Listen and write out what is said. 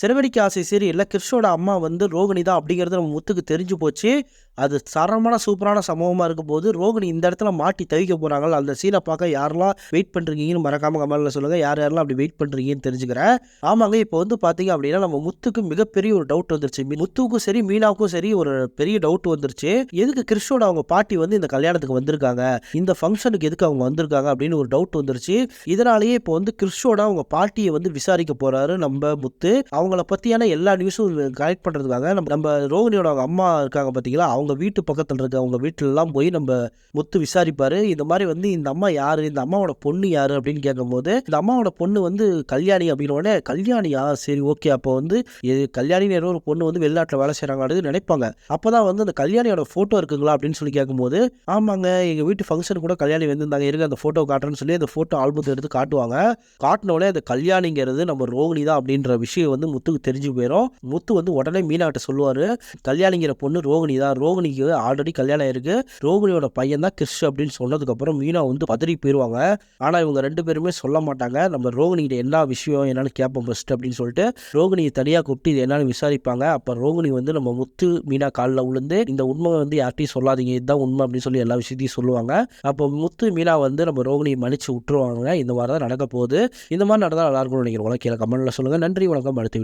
சிறகடிக்க ஆசை சீரியலில் கிருஷ்ணோட அம்மா வந்து ரோகிணி தான் அப்படிங்கிறது நம்ம முத்துக்கு தெரிஞ்சு போச்சு. அது சரமான சூப்பரான சம்பவமாக இருக்கும் போது ரோகிணி இந்த இடத்துல மாட்டி தவிக்க போகிறாங்க அந்த சீனை பார்க்க யாரெல்லாம் வெயிட் பண்ணுறீங்கன்னு மறக்காம கமெண்ட்ல சொல்லுங்கள் யார் யாரெல்லாம் அப்படி வெயிட் பண்ணுறீங்கன்னு தெரிஞ்சுக்கிறேன். ஆமாங்க இப்போ வந்து பார்த்தீங்க அப்படின்னா நம்ம முத்துக்கு மிகப்பெரிய ஒரு டவுட் வந்துருச்சு. முத்துக்கும் சரி மீனாவுக்கும் சரி ஒரு பெரிய டவுட் வந்துருச்சு. எதுக்கு கிருஷ்ணோட அவங்க பாட்டி வந்து இந்த கல்யாணத்துக்கு வந்திருக்காங்க? இந்த ஃபங்க்ஷனுக்கு எதுக்கு அவங்க வந்திருக்காங்க அப்படின்னு ஒரு டவுட் வந்துருச்சு. இதனாலேயே இப்போ வந்து கிறிஷோட அவங்க பாட்டியை வந்து விசாரிக்க போகிறாரு நம்ம முத்து. அவங்க அவங்கள பற்றியான எல்லா நியூஸும் கலெக்ட் பண்ணுறதுக்காக நம்ம நம்ம ரோகிணியோட அவங்க அம்மா இருக்காங்க பார்த்தீங்களா அவங்க வீட்டு பக்கத்தில் இருக்க அவங்க வீட்டிலலாம் போய் நம்ம முத்து விசாரிப்பார். இந்த மாதிரி வந்து இந்த அம்மா யார்? இந்த அம்மாவோட பொண்ணு யார்? அப்படின்னு கேட்கும்போது இந்த அம்மாவோட பொண்ணு வந்து கல்யாணி அப்படின்னு உடனே கல்யாணியா சரி ஓகே. அப்போ வந்து இது கல்யாணின்னு ஒரு பொண்ணு வந்து வெளிநாட்டில் வேலை செய்கிறாங்க நினைப்பாங்க. அப்போ தான் வந்து அந்த கல்யாணியோட ஃபோட்டோ இருக்குங்களா? அப்படின்னு சொல்லி கேட்கும்போது ஆமாங்க எங்கள் வீட்டு ஃபங்க்ஷன் கூட கல்யாணி வந்திருந்தாங்க. இருங்க அந்த ஃபோட்டோ காட்டுறேன்னு சொல்லி அந்த ஃபோட்டோ ஆல்பத்தை எடுத்து காட்டுவாங்க. காட்டினோடனே அந்த கல்யாணிங்கிறது நம்ம ரோகிணி தான் அப்படின்ற விஷயம் வந்து முத்துக்கு தெரிஞ்சு போயிடும் முத்து வந்து உடனே மீனாட்ட சொல்லுவார் கல்யாணிங்கிற பொண்ணு ரோகிணி தான். ரோகிணிக்கு ஆல்ரெடி கல்யாணம் இருக்கு ரோகிணியோட பையன் தான் கிறிஷ் அப்படின்னு சொன்னதுக்கப்புறம் மீனா வந்து பதறி போயிடுவாங்க ஆனால் இவங்க ரெண்டு பேருமே சொல்ல மாட்டாங்க. நம்ம ரோகிணிகிட்ட என்ன விஷயம் என்னன்னு கேட்போம் ஃபஸ்ட் அப்படின்னு சொல்லிட்டு ரோகிணியை தனியாக கூப்பிட்டு இது என்னன்னு விசாரிப்பாங்க. அப்போ ரோகிணி வந்து நம்ம முத்து மீனா காலில் விழுந்து இந்த உண்மை வந்து யார்ட்டையும் சொல்லாதீங்க. இதுதான் உண்மை அப்படின்னு சொல்லி எல்லா விஷயத்தையும் சொல்லுவாங்க. அப்போ முத்து மீனா வந்து நம்ம ரோகிணியை மன்னிச்சு விட்டுருவாங்க. இந்த மாதிரி தான் நடக்க போகுது. இந்த மாதிரி நடந்தால் நல்லா இருக்கும்னு நினைக்கிறேன். உலக கீழே கமெண்ட்ல சொல்லுங்கள் நன்றி வணக்கம். அடுத்து